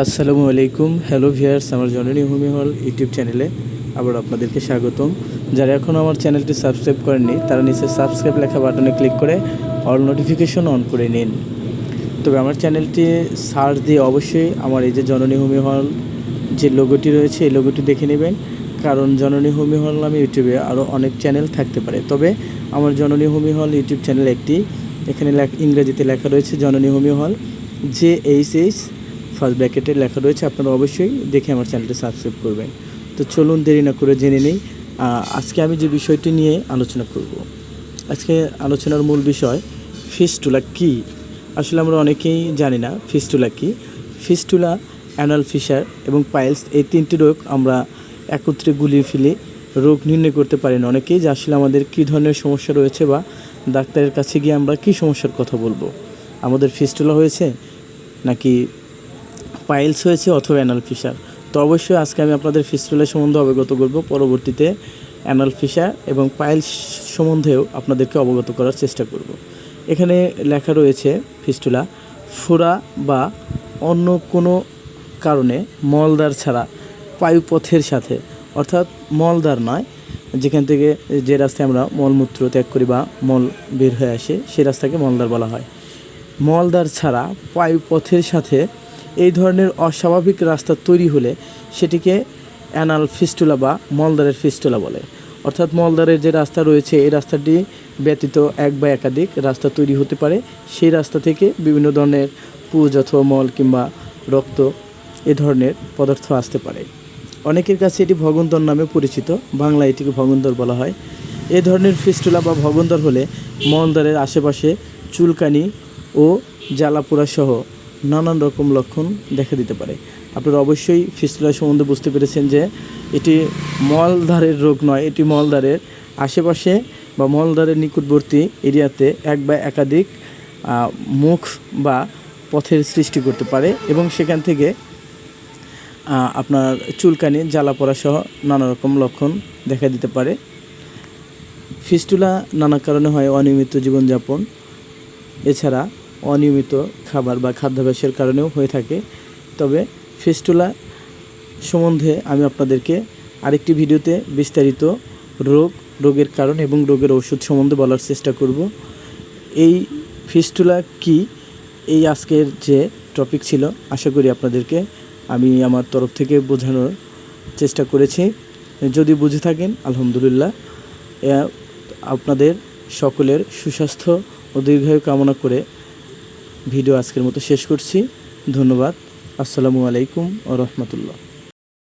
আসসালামু আলাইকুম। Hello viewers আমার জননী হোমি হল ইউটিউব চ্যানেলে আবার আপনাদেরকে স্বাগতম। যারা এখনও আমার চ্যানেলটি সাবস্ক্রাইব করেননি, তারা নিচে সাবস্ক্রাইব লেখা বাটনে ক্লিক করে অল নোটিফিকেশন অন করে নিন। তবে আমার চ্যানেলটি সার্চ দিয়ে অবশ্যই আমার এই যে জননী হোমি হল যে লোগোটি রয়েছে, এই লোগোটি দেখে নেবেন। কারণ জননী হোমি হল নামে ইউটিউবে আরও অনেক চ্যানেল থাকতে পারে। তবে আমার জননী হোমি হল ইউটিউব চ্যানেল একটি, এখানে ইংরেজিতে লেখা রয়েছে জননী হোমি হল জে এইচ এইচ ফার্স্ট ব্র্যাকেটে লেখা রয়েছে, আপনারা অবশ্যই দেখে আমার চ্যানেলটি সাবস্ক্রাইব করবেন। তো চলুন দেরি না করে জেনে নেই আজকে আমি যে বিষয়টি নিয়ে আলোচনা করব, আজকে আলোচনার মূল বিষয় ফিস্টুলা কি? আসলে আমরা অনেকেই জানি না ফিস্টুলা কি। ফিস্টুলা, অ্যানাল ফিশার এবং পাইলস এই তিনটি রোগ আমরা একত্রে গুলিয়ে ফেলে রোগ নির্ণয় করতে পারি না। অনেকেই যে আসলে আমাদের কী ধরনের সমস্যা রয়েছে বা ডাক্তারের কাছে গিয়ে আমরা কী সমস্যার কথা বলব? আমাদের ফিস্টুলা হয়েছে নাকি পাইলস হয়েছে অথবা অ্যানাল ফিশার তো অবশ্যই আজকে আমি আপনাদের ফিস্টুলা সম্বন্ধে অবগত করব, পরবর্তীতে অ্যানাল ফিশার এবং পাইলস সম্বন্ধেও আপনাদেরকে অবগত করার চেষ্টা করব। এখানে লেখা রয়েছে ফিস্টুলা ফোড়া বা অন্য কোনো কারণে মলদার ছাড়া পায়ুপথের সাথে, অর্থাৎ মলদার নয়, যেখান থেকে যে রাস্তায় আমরা মলমূত্র ত্যাগ করি বা মল বের হয়ে আসে, সেই রাস্তাকে মলদার বলা হয়। মলদার ছাড়া পায়ুপথের সাথে এই ধরনের অস্বাভাবিক রাস্তা তৈরি হলে সেটিকে অ্যানাল ফিস্টুলা বা মলদারের ফিস্টুলা বলে। অর্থাৎ মলদারের যে রাস্তা রয়েছে, এই রাস্তাটি ব্যতীত এক বা একাধিক রাস্তা তৈরি হতে পারে। সেই রাস্তা থেকে বিভিন্ন ধরনের পুজ অথবা মল কিংবা রক্ত এ ধরনের পদার্থ আসতে পারে। অনেকের কাছে এটি ভগন্দর নামে পরিচিত। বাংলায় এটিকে ভগন্দর বলা হয়। এ ধরনের ফিস্টুলা বা ভগন্দর হলে মলদ্বারের আশেপাশে চুলকানি ও জ্বালাপোড়া সহ নানান রকম লক্ষণ দেখা দিতে পারে। আপনারা অবশ্যই ফিস্টুলা সম্বন্ধে বুঝতে পেরেছেন যে এটি মলদ্বারের রোগ নয়, এটি মলদ্বারের আশেপাশে বা মলদ্বারের নিকটবর্তী এরিয়াতে এক বা একাধিক মুখ বা পথের সৃষ্টি করতে পারে এবং সেখান থেকে আপনার চুলকানি, জ্বালা পড়া সহ নানা রকম লক্ষণ দেখা দিতে পারে। ফিস্টুলা নানা কারণে হয় অনিয়মিত জীবনযাপন। এছাড়া অনিয়মিত খাবার বা খাদ্যাভ্যাসের কারণেও হয়ে থাকে। তবে ফিস্টুলা সম্বন্ধে আমি আপনাদেরকে আরেকটি ভিডিওতে বিস্তারিত রোগ, রোগের কারণ এবং রোগের ওষুধ সম্বন্ধে বলার চেষ্টা করব। এই ফিস্টুলা কি? এই আজকের যে টপিক ছিল, আশা করি আপনাদেরকে আমি আমার তরফ থেকে বোঝানোর চেষ্টা করেছি। যদি বুঝে থাকেন, আলহামদুলিল্লাহ আপনাদের সকলের সুস্বাস্থ্য ও দীর্ঘায়ু কামনা করে ভিডিও আজকের মতো শেষ করছি। ধন্যবাদ। আসসালামু আলাইকুম ও রহমতুল্লাহ।